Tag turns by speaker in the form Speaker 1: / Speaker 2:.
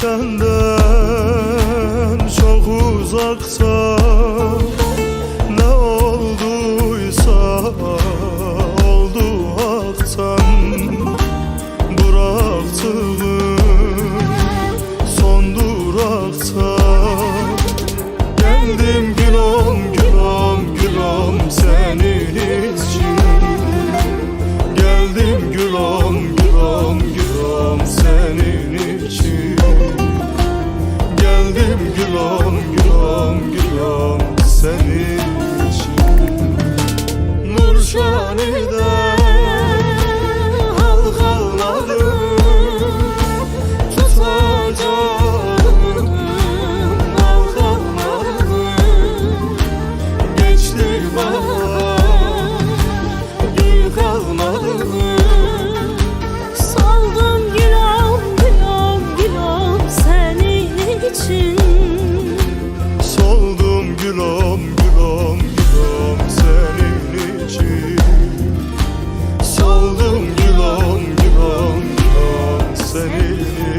Speaker 1: senden çok uzaksa tanıdım gözlerini